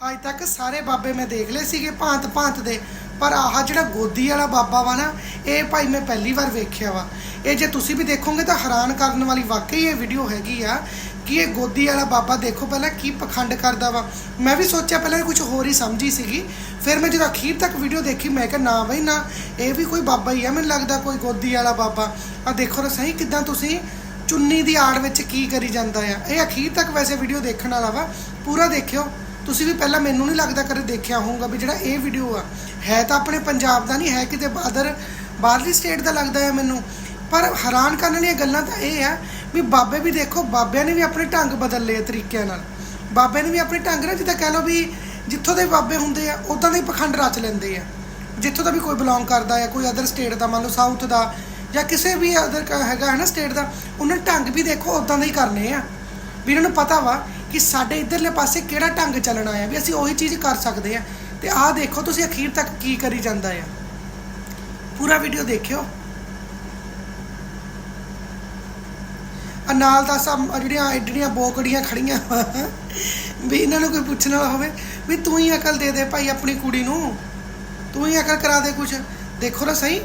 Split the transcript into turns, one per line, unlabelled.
ਅੱਜ ਤੱਕ ਸਾਰੇ ਬਾਬੇ ਮੈਂ ਦੇਖ ਲਏ ਸੀਗੇ ਭਾਂਤ ਭਾਂਤ ਦੇ, ਪਰ ਆਹ ਜਿਹੜਾ ਗੋਦੀ ਵਾਲਾ ਬਾਬਾ ਵਾ ਨਾ, ਇਹ ਭਾਈ ਮੈਂ ਪਹਿਲੀ ਵਾਰ ਵੇਖਿਆ ਵਾ। ਇਹ ਜੇ ਤੁਸੀਂ ਵੀ ਦੇਖੋਗੇ ਤਾਂ ਹੈਰਾਨ ਕਰਨ ਵਾਲੀ ਵਾਕਈ ਇਹ ਵੀਡੀਓ ਹੈਗੀ ਆ ਕਿ ਇਹ ਗੋਦੀ ਵਾਲਾ ਬਾਬਾ ਦੇਖੋ ਪਹਿਲਾਂ ਕੀ ਪਖੰਡ ਕਰਦਾ ਵਾ। ਮੈਂ ਵੀ ਸੋਚਿਆ ਪਹਿਲਾਂ ਕੁਝ ਹੋਰ ਹੀ ਸਮਝੀ ਸੀਗੀ, ਫਿਰ ਮੈਂ ਜਦੋਂ ਅਖੀਰ ਤੱਕ ਵੀਡੀਓ ਦੇਖੀ, ਮੈਂ ਕਿਹਾ ਨਾ ਬਈ ਨਾ, ਇਹ ਵੀ ਕੋਈ ਬਾਬਾ ਹੀ ਆ, ਮੈਨੂੰ ਲੱਗਦਾ ਕੋਈ ਗੋਦੀ ਵਾਲਾ ਬਾਬਾ। ਆ ਦੇਖੋ ਤਾਂ ਸਹੀ ਕਿਦਾਂ ਤੁਸੀਂ ਚੁੰਨੀ ਦੀ ਆੜ ਵਿੱਚ ਕੀ ਕਰੀ ਜਾਂਦਾ ਆ। ਇਹ ਅਖੀਰ ਤੱਕ ਵੈਸੇ ਵੀਡੀਓ ਦੇਖਣ ਵਾਲਾ ਵਾ, ਪੂਰਾ ਦੇਖਿਓ। ਤੁਸੀਂ ਵੀ ਪਹਿਲਾਂ ਮੈਨੂੰ ਨਹੀਂ ਲੱਗਦਾ ਕਦੇ ਦੇਖਿਆ ਹੋਊਗਾ ਵੀ ਜਿਹੜਾ ਇਹ ਵੀਡੀਓ ਆ, ਹੈ ਤਾਂ ਆਪਣੇ ਪੰਜਾਬ ਦਾ ਨਹੀਂ, ਹੈ ਕਿਤੇ ਬਾਦਰ, ਬਾਹਰਲੀ ਸਟੇਟ ਦਾ ਲੱਗਦਾ ਹੈ ਮੈਨੂੰ। ਪਰ ਹੈਰਾਨ ਕਰਨ ਵਾਲੀਆਂ ਗੱਲਾਂ ਤਾਂ ਇਹ ਆ ਵੀ ਬਾਬੇ ਵੀ ਦੇਖੋ, ਬਾਬਿਆਂ ਨੇ ਵੀ ਆਪਣੇ ਢੰਗ ਬਦਲ ਲਏ ਤਰੀਕਿਆਂ ਨਾਲ। ਬਾਬਿਆਂ ਨੇ ਵੀ ਆਪਣੇ ਢੰਗ ਨਾਲ ਜਿੱਦਾਂ ਕਹਿ ਲਓ ਵੀ ਜਿੱਥੋਂ ਦੇ ਬਾਬੇ ਹੁੰਦੇ ਆ, ਉਦਾਂ ਦੇ ਹੀ ਪਖੰਡ ਰਚ ਲੈਂਦੇ ਆ। ਜਿੱਥੋਂ ਦਾ ਵੀ ਕੋਈ ਬਿਲੋਂਗ ਕਰਦਾ ਹੈ ਕੋਈ ਅਦਰ ਸਟੇਟ ਦਾ, ਮੰਨ ਲਓ ਸਾਊਥ ਦਾ, ਜਾਂ ਕਿਸੇ ਵੀ ਅਦਰ ਹੈਗਾ ਹੈ ਨਾ ਸਟੇਟ ਦਾ, ਉਹਨਾਂ ਨੇ ਢੰਗ ਵੀ ਦੇਖੋ, ਉਦਾਂ ਦੇ ਹੀ ਕਰਨੇ ਆ। ਵੀ ਇਹਨਾਂ ਨੂੰ ਪਤਾ ਵਾ ਕਿ ਸਾਡੇ ਇਧਰਲੇ ਪਾਸੇ ਕਿਹੜਾ ਢੰਗ ਚੱਲਣਾ ਆ ਵੀ ਅਸੀਂ ਉਹੀ ਚੀਜ਼ ਕਰ ਸਕਦੇ ਆ ਤੇ ਆਹ ਦੇਖੋ ਤੁਸੀਂ ਅਖੀਰ ਤੱਕ ਕੀ ਕਰੀ ਜਾਂਦਾ ਆ। ਪੂਰਾ ਵੀਡੀਓ ਦੇਖਿਓ। ਆ ਨਾਲ ਦਾ ਸਭ ਜਿਹੜੀਆਂ ਐਡੀਆਂ ਬੋਕੜੀਆਂ ਖੜੀਆਂ ਵਾ, ਵੀ ਇਹਨਾਂ ਨੂੰ ਕੋਈ ਪੁੱਛਣ ਵਾਲਾ ਹੋਵੇ ਵੀ ਤੂੰ ਹੀ ਅਕਲ ਦੇ ਦੇ ਭਾਈ ਆਪਣੀ ਕੁੜੀ ਨੂੰ। ਤੂੰ ਹੀ ਅਕਲ ਕਰਾ ਦੇ ਕੁਛ। ਦੇਖੋ ਨਾ ਸਹੀ।